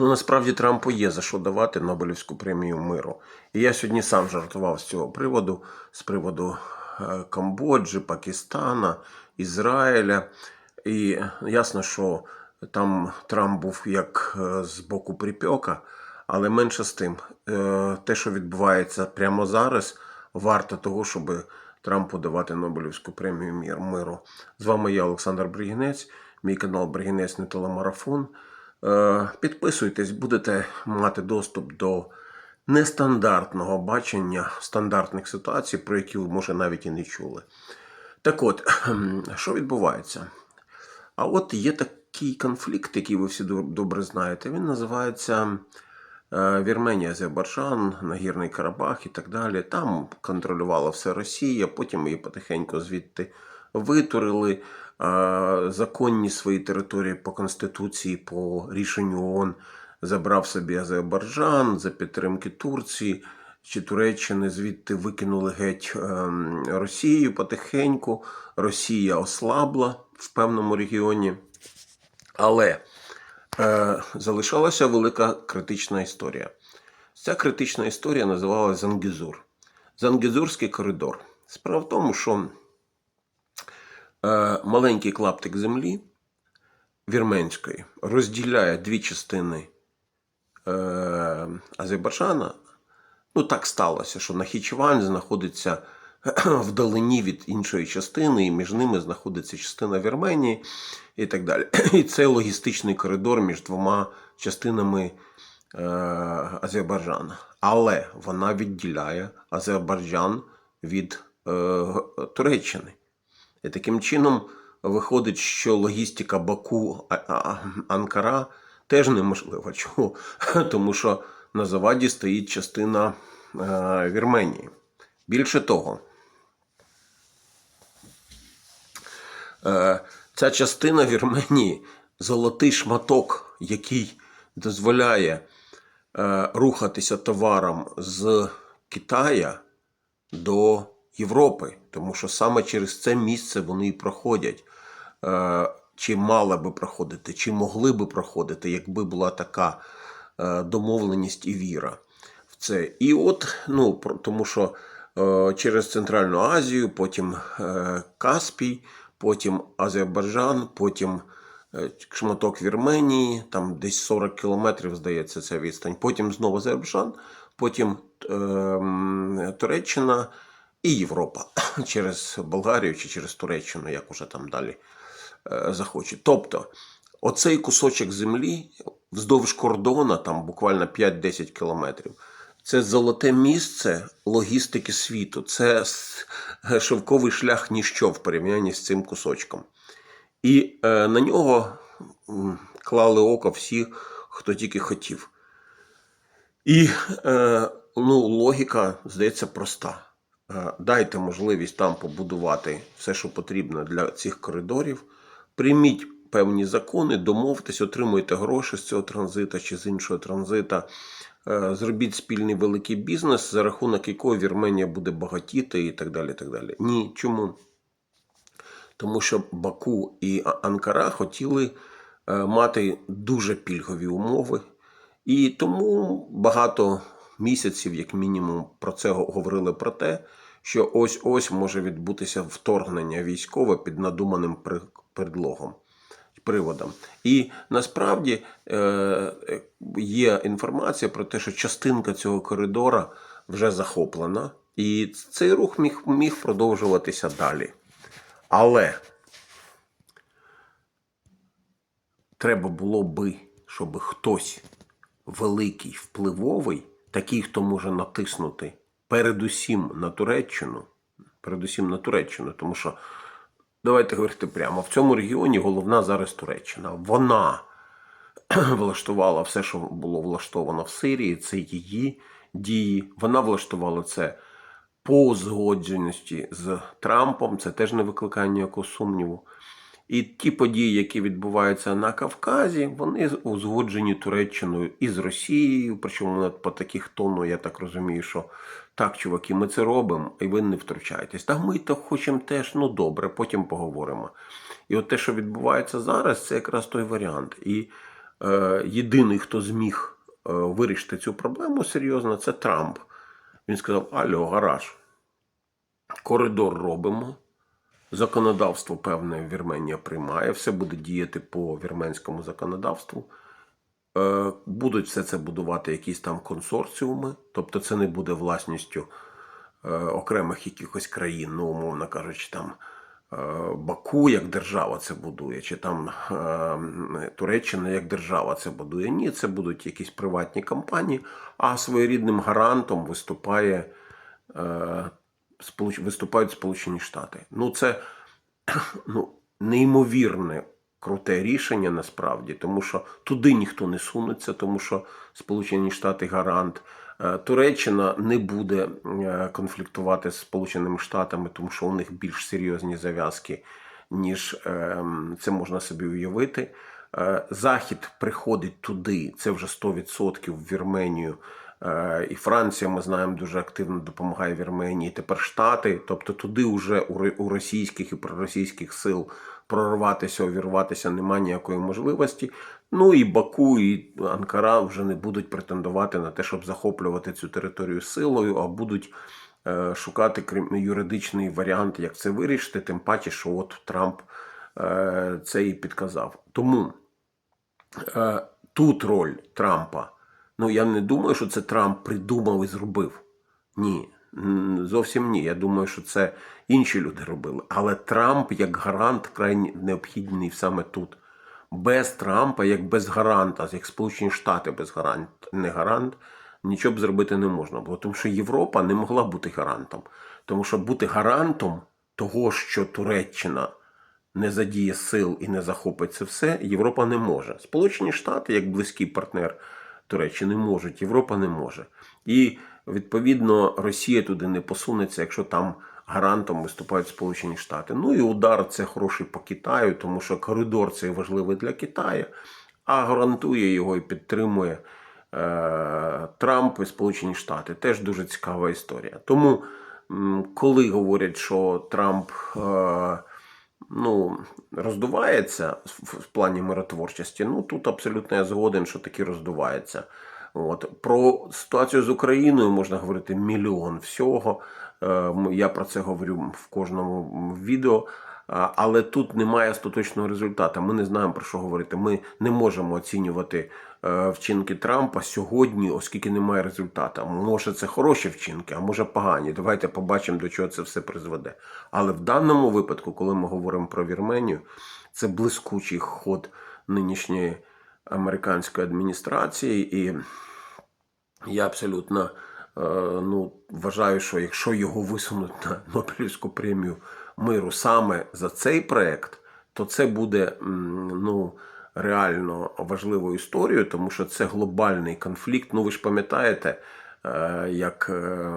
Ну, насправді Трампу є за що давати Нобелівську премію миру. І я сьогодні сам жартував з цього приводу, з приводу е, Камбоджі, Пакистана, Ізраїля. І ясно, що там Трамп був як е, з боку припека, але менше з тим, е, те, що відбувається прямо зараз, варто того, щоб Трампу давати Нобелівську премію миру. З вами я, Олександр Бригінець, мій канал Бригінець не телемарафон. Е, Підписуйтесь, будете мати доступ до нестандартного бачення стандартних ситуацій, про які ви, може, навіть і не чули. Так от, що відбувається? А от є такий конфлікт, який ви всі добре знаєте. Він називається е, Вірменія, Азербайджан, Нагірний Карабах і так далі. Там контролювала все Росія, потім її потихеньку звідти витурили. Законні свої території по Конституції, по рішенню ООН забрав собі Азербайджан за підтримки Турції чи Туреччини звідти викинули геть ем, Росію потихеньку. Росія ослабла в певному регіоні. Але е, залишалася велика критична історія. Ця критична історія називалася Зангізур. Зангізурський коридор. Справа в тому, що маленький клаптик землі вірменської розділяє дві частини е, Азербайджана. Ну, так сталося, що Нахічевань знаходиться вдалині від іншої частини, і між ними знаходиться частина Вірменії і так далі. І це логістичний коридор між двома частинами е, Азербайджана. Але вона відділяє Азербайджан від е, Туреччини. І таким чином виходить, що логістика Баку Анкара теж неможлива. Чому? Тому що на заваді стоїть частина е, Вірменії. Більше того, е, ця частина Вірменії золотий шматок, який дозволяє е, рухатися товаром з Китая до Європи, тому що саме через це місце вони і проходять. Е, Чи мали би проходити, чи могли би проходити, якби була така е, домовленість і віра в це. І от, ну, тому що е, через Центральну Азію, потім Каспій, потім Азербайджан, потім шматок Вірменії, там десь 40 кілометрів, здається, ця відстань. Потім знову Азербайджан, потім е, Туреччина і Європа через Болгарію чи через Туреччину, як уже там далі е, захочуть. Тобто, оцей кусочок землі вздовж кордона, там буквально 5-10 кілометрів. Це золоте місце логістики світу. Це шовковий шлях ніщо в порівнянні з цим кусочком. І е, на нього клали око всі, хто тільки хотів. І е, ну, логіка, здається, проста. Е, Дайте можливість там побудувати все, що потрібно для цих коридорів. Прийміть певні закони, домовтесь, отримуйте гроші з цього транзита чи з іншого транзита. Е, Зробіть спільний великий бізнес, за рахунок якого Вірменія буде багатіти і так далі. так далі. Ні, чому? Тому що Баку і Анкара хотіли е, мати дуже пільгові умови. І тому багато місяців, як мінімум, про це говорили про те, що ось ось може відбутися вторгнення військове під надуманим предлогом. Приводом. І насправді е, є інформація про те, що частинка цього коридора вже захоплена, і цей рух міг, міг продовжуватися далі. Але треба було би, щоб хтось великий, впливовий, такий, хто може натиснути передусім на Туреччину, передусім на Туреччину, тому що давайте говорити прямо, в цьому регіоні головна зараз Туреччина. Вона влаштувала все, що було влаштовано в Сирії, це її дії. Вона влаштувала це по узгодженості з Трампом, це теж не викликає ніякого сумніву. І ті події, які відбуваються на Кавказі, вони узгоджені Туреччиною і з Росією. Причому по таких тону, я так розумію, що так, чуваки, ми це робимо, і ви не втручаєтесь. Та ми то хочемо теж, ну добре, потім поговоримо. І от те, що відбувається зараз, це якраз той варіант. І е, єдиний, хто зміг е, вирішити цю проблему серйозно, це Трамп. Він сказав: Алло, гараж, коридор робимо. Законодавство певне Вірменія приймає, все буде діяти по вірменському законодавству. Е, Будуть все це будувати якісь там консорціуми, тобто це не буде власністю е, окремих якихось країн, ну, умовно кажучи, там е, Баку як держава це будує, чи там Туреччина як держава це будує. Ні, це будуть якісь приватні компанії, а своєрідним гарантом виступає, виступають Сполучені Штати. Ну, це ну, неймовірне круте рішення насправді, тому що туди ніхто не сунеться, тому що Сполучені Штати гарант. Е, Туреччина не буде е, конфліктувати з Сполученими Штатами, тому що у них більш серйозні зав'язки, ніж е, це можна собі уявити. Е, Захід приходить туди, це вже 100% в Вірменію. Е, І Франція, ми знаємо, дуже активно допомагає Вірменії. Тепер Штати, тобто туди вже у російських і проросійських сил прорватися, увірватися немає ніякої можливості. Ну і Баку, і Анкара вже не будуть претендувати на те, щоб захоплювати цю територію силою, а будуть е, шукати юридичний варіант, як це вирішити. Тим паче, що от Трамп е, це і підказав. Тому тут роль Трампа. Ну, я не думаю, що це Трамп придумав і зробив. Ні, зовсім ні. Я думаю, що це інші люди робили. Але Трамп як гарант крайні необхідний саме тут. Без Трампа, як без гаранта, як Сполучені Штати без гарант, не гарант, нічого б зробити не можна було. Тому що Європа не могла бути гарантом. Тому що бути гарантом того, що Туреччина не задіє сил і не захопить це все, Європа не може. Сполучені Штати, як близький партнер Туреччини, можуть, Європа не може. І відповідно Росія туди не посунеться, якщо там гарантом виступають Сполучені Штати. Ну і удар це хороший по Китаю, тому що коридор цей важливий для Китаю, а гарантує його і підтримує е, Трамп і Сполучені Штати. Теж дуже цікава історія. Тому, коли говорять, що Трамп. Е, ну, роздувається в плані миротворчості. Ну тут абсолютно я згоден, що таки роздувається. От про ситуацію з Україною можна говорити мільйон всього. Е, Я про це говорю в кожному відео. Але тут немає остаточного результату. Ми не знаємо про що говорити. Ми не можемо оцінювати е, вчинки Трампа сьогодні, оскільки немає результату. Може, це хороші вчинки, а може погані. Давайте побачимо, до чого це все призведе. Але в даному випадку, коли ми говоримо про Вірменію, це блискучий ход нинішньої американської адміністрації, і я абсолютно е, ну, вважаю, що якщо його висунуть на Нобелівську премію миру саме за цей проект, то це буде ну, реально важливою історією, тому що це глобальний конфлікт. Ну, ви ж пам'ятаєте, е, як е,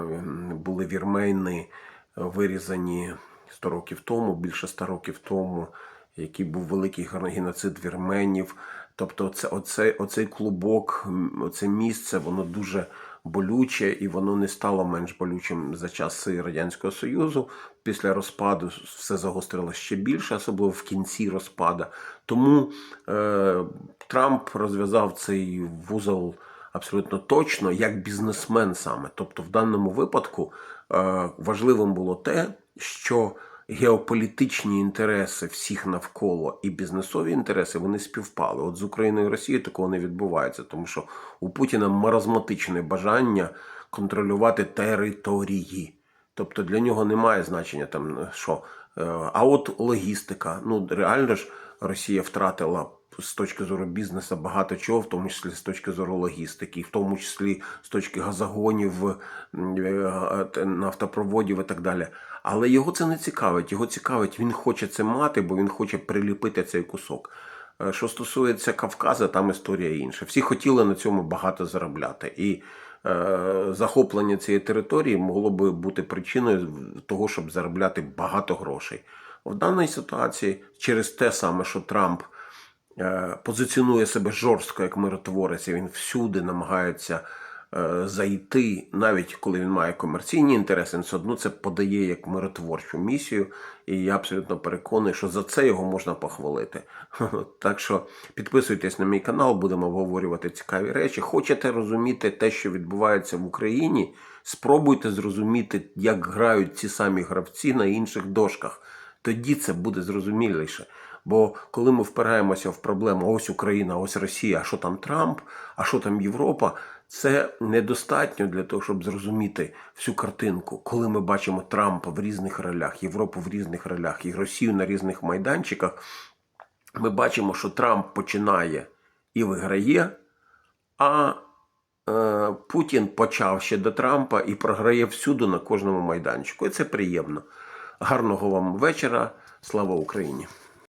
були вірмени вирізані 100 років тому, більше 100 років тому, який був великий геноцид вірменів. Тобто, це, оцей, оцей клубок, м, оце місце, воно дуже болюче, і воно не стало менш болючим за часи Радянського Союзу. Після розпаду все загострилося ще більше, особливо в кінці розпаду. Тому е, Трамп розв'язав цей вузол абсолютно точно, як бізнесмен саме. Тобто, в даному випадку е, важливим було те, що геополітичні інтереси всіх навколо і бізнесові інтереси вони співпали. От з Україною і Росією такого не відбувається, тому що у Путіна маразматичне бажання контролювати території. Тобто для нього немає значення там що. Е, А от логістика. Ну реально ж Росія втратила з точки зору бізнесу багато чого, в тому числі з точки зору логістики, в тому числі з точки газогонів, е, нафтопроводів і так далі. Але його це не цікавить. Його цікавить, він хоче це мати, бо він хоче приліпити цей кусок. Е, Що стосується Кавказа, там історія інша. Всі хотіли на цьому багато заробляти. І е, захоплення цієї території могло би бути причиною того, щоб заробляти багато грошей. В даній ситуації, через те саме, що Трамп позиціонує себе жорстко як миротворець, і він всюди намагається е, зайти, навіть коли він має комерційні інтереси, він все одно це подає як миротворчу місію. І я абсолютно переконаний, що за це його можна похвалити. Так що підписуйтесь на мій канал, будемо обговорювати цікаві речі. Хочете розуміти те, що відбувається в Україні? Спробуйте зрозуміти, як грають ці самі гравці на інших дошках. Тоді це буде зрозуміліше. Бо коли ми впираємося в проблему ось Україна, ось Росія, а що там Трамп, а що там Європа, це недостатньо для того, щоб зрозуміти всю картинку. Коли ми бачимо Трампа в різних ролях, Європу в різних ролях і Росію на різних майданчиках, ми бачимо, що Трамп починає і виграє, а е, Путін почав ще до Трампа і програє всюди на кожному майданчику. І це приємно. Гарного вам вечора. Слава Україні!